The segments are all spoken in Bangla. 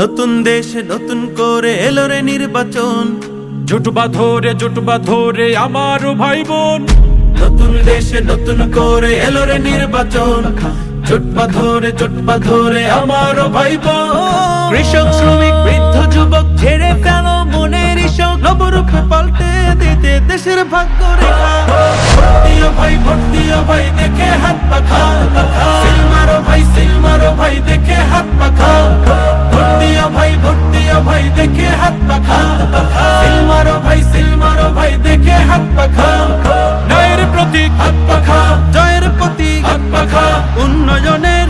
নতুন দেশে নতুন করে এলো রে নির্বাচন। জুটবা ধরে জুটবা ধরে আমার ভাই বোন। নতুন দেশে নতুন করে এলো রে নির্বাচন। চুটপা ধরে চুটপা ধরে আমার ভাই বোন। কৃষক শ্রমিক বৃদ্ধ যুবক ছেড়ে ফেল মনের ইশক নবরূপে পাল্টে দিতে দেশের ভাগ্য রেখা। ন্যায়ের প্রতীক। জয়ের প্রতি উন্নয়নের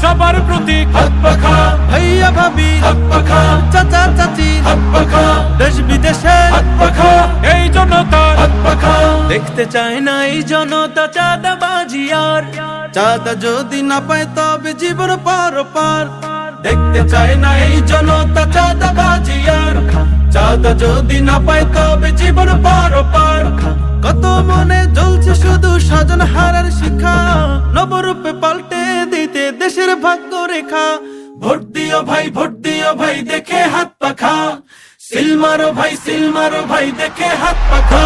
সবার প্রতীক। ভাইয়া ভাবি। চাচা চাচি। দেশ বিদেশে। এই পাখা দেখতে চায় না এই জনতা চাঁদাবাজি আর। চাঁদা যদি না পায় তবে জীবন পার পার দেখতে চায় না এই জনতা চাঁদাবাজি আর। চাঁদা যদি না পাই তবে জীবন পার পার। কত মনে জ্বলছে শুধু সাজন হারার শিখা। নবরূপে পাল্টে দিতে দেশের ভাগ্য রেখা। ভোট দিও ভাই, ভোট দিও ভাই, দেখে হাত পাখা। সিলমারো ভাই সিলমারো ভাই, দেখে হাত পাখা।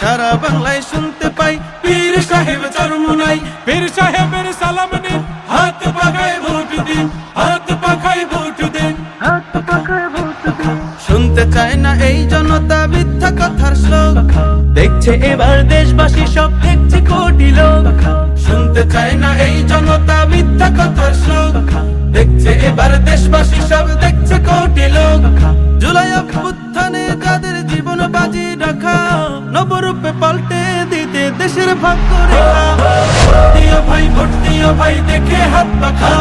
সারা বাংলায় শুনতে পাই। পীর সাহেব চরমনাই। পীর সাহেবের সালাম নিন। হাত পাখায় ভোট দিন। হাত পাখায় ভোট দিন। শুনতে চায় না এই জনতা মিথ্যা কথার শ্লোক। দেখছে এবার দেশবাসী সব দেখছে কোটি লোক। শুনতে চায় না এই জনতা মিথ্যা কথার শ্লোক। দেখছে এবার দেশবাসী নবরূপে পাল্টে দিতে দেশের ভাগ্য রেখা? ভাই ভর্তি ভাই দেখে হাত পাখা।